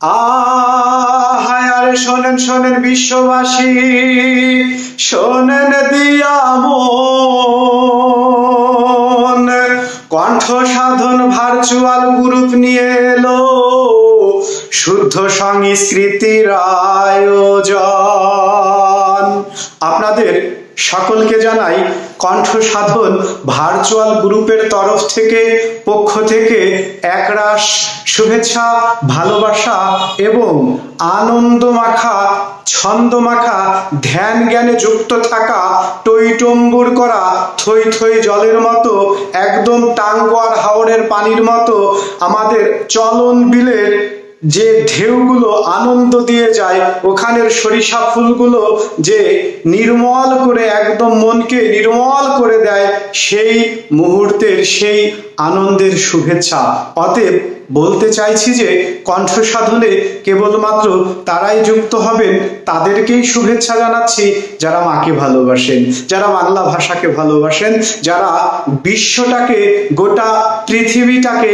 আহায় আরে শোনেন শোনেন বিশ্ববাসী, শোনেন দিয়া মন। কণ্ঠ সাধন ভার্চুয়াল গ্রুপ নিয়ে এলো, শুদ্ধ সংস্কৃতির আয়োজন। আপনাদের সকলকে জানাই কণ্ঠ সাধন ভার্চুয়াল গ্রুপের তরফ থেকে, পক্ষ থেকে একরাশ শুভেচ্ছা, ভালোবাসা এবং আনন্দ মাখা ছন্দ মাখা ধ্যান জ্ঞানে যুক্ত থাকা, টইটম্বুর করা, থই থই জলের মতো, একদম টাঙ্গুয়ার হাওড়ের পানির মতো আমাদের চলন বিলের যে ঢেউগুলো আনন্দ দিয়ে যায়, ওখানের সরিষা ফুলগুলো যে নির্মল করে, একদম মনকে নির্মল করে দেয়, সেই মুহূর্তের, সেই আনন্দের শুভেচ্ছা। অতএব বলতে চাইছি যে কণ্ঠ সাধনে কেবলমাত্র তারাই যুক্ত হবেন, তাদেরকেই শুভেচ্ছা জানাচ্ছি যারা মাকে ভালোবাসেন, যারা বাংলা ভাষাকে ভালোবাসেন, যারা বিশ্বটাকে, গোটা পৃথিবীটাকে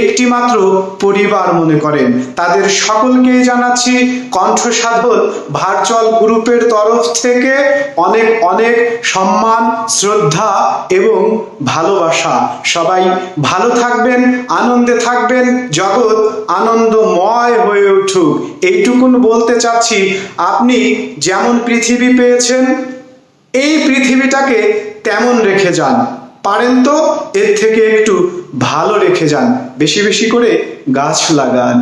একটি মাত্র পরিবার মনে করেন। তাদের সকলকেই জানাচ্ছি কণ্ঠ সাধন ভার্চুয়াল গ্রুপের তরফ থেকে অনেক অনেক সম্মান, শ্রদ্ধা এবং ভালোবাসা। সবাই ভালো থাকবেন, আনন্দে থাকবেন। জগৎ আনন্দময় হয়ে উঠুক। এইটুকুন বলতে চাচ্ছি, আপনি যেমন পৃথিবী পেয়েছেন, এই পৃথিবীটাকে তেমন রেখে যান। পারেন তো এর থেকে একটু ভালো রেখে যান, বেশি বেশি করে গাছ লাগান।